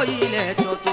hoy le echo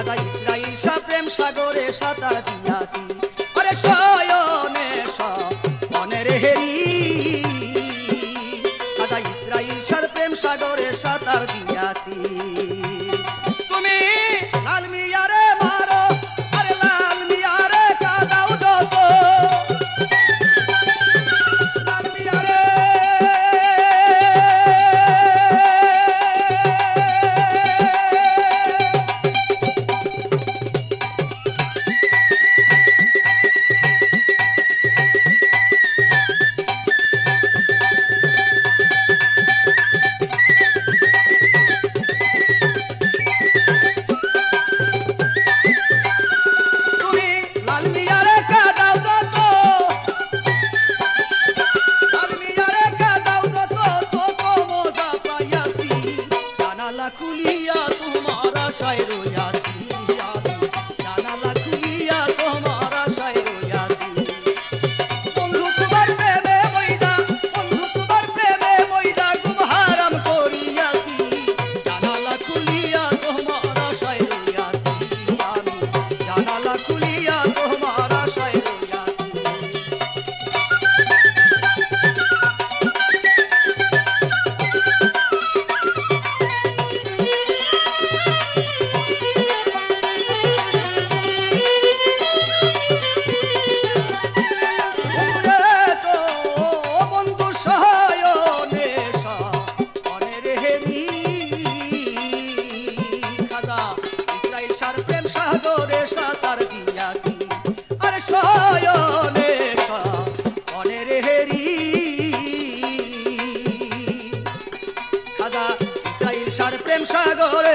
সাজাই রাইসা প্রেম সাগরে সাঁতার দিয়াছি। আরে সয়নে মনের হেরি। সাজাই রাইসার প্রেম সাগরে সাঁতার দিয়াছি। তালা খুলিয়া তোমার আশায় রইয়াছি সাগরে সাঁতার দিয়াছি আর সয়নে অনের হেরি। খাজা ইসরাইল সার প্রেম সাগরে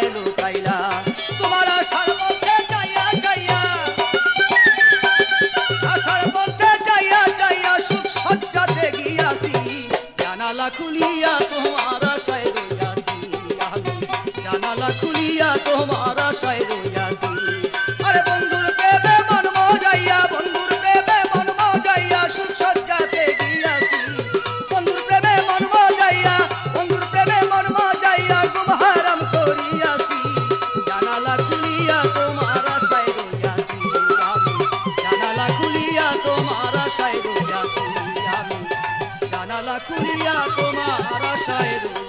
কোথায় লুকাইলা। তোমার আশার মধ্যে যাইয়া যাইয়া, আশার মধ্যে যাইয়া যাইয়া সুখ সজ্জাতে গিয়াছি। জানালা খুলিয়া তোমার আশায় রইয়াছি আমি। জানালা খুলিয়া তোমার আশায় খুলিয়া তোমার আশায়